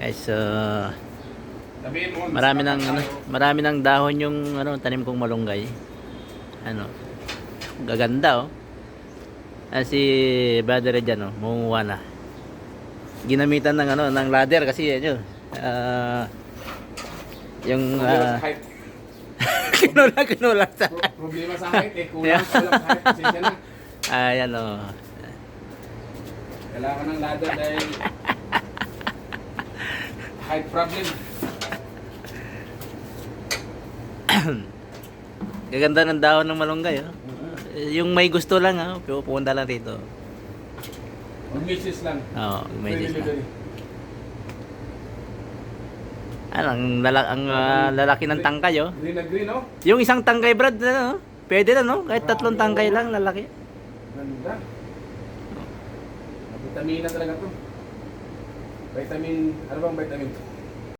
Guys, so Sabihin mo, marami ng ano, marami ng dahon yung ano tanim kong malunggay. Ano? Gaganda oh. Ah, si Brother Red oh, munguha na. Ginamitan ng ano, ng ladder kasi ano, ah yung Problema ah, sa height. kinula kinula sa. Pro- Problema sa height eh. Kulang, kulang sa height. Pasensya na. Ayan oh. Kailangan ng ladder dahil height problem. Gaganda ng dahon ng malunggay oh. Yung may gusto lang ah, pupunta lang dito. Or misis lang. Oo, dis na. pwede. Ano, ang, lala, ang ah, lalaki ng tangkay oh. Green na green, oh. Yung isang tangkay brad, ano, pwede na no? Kahit tatlong tangkay lang, lalaki. Ganda. Vitamina talaga to. Vitamin, ano bang vitamin?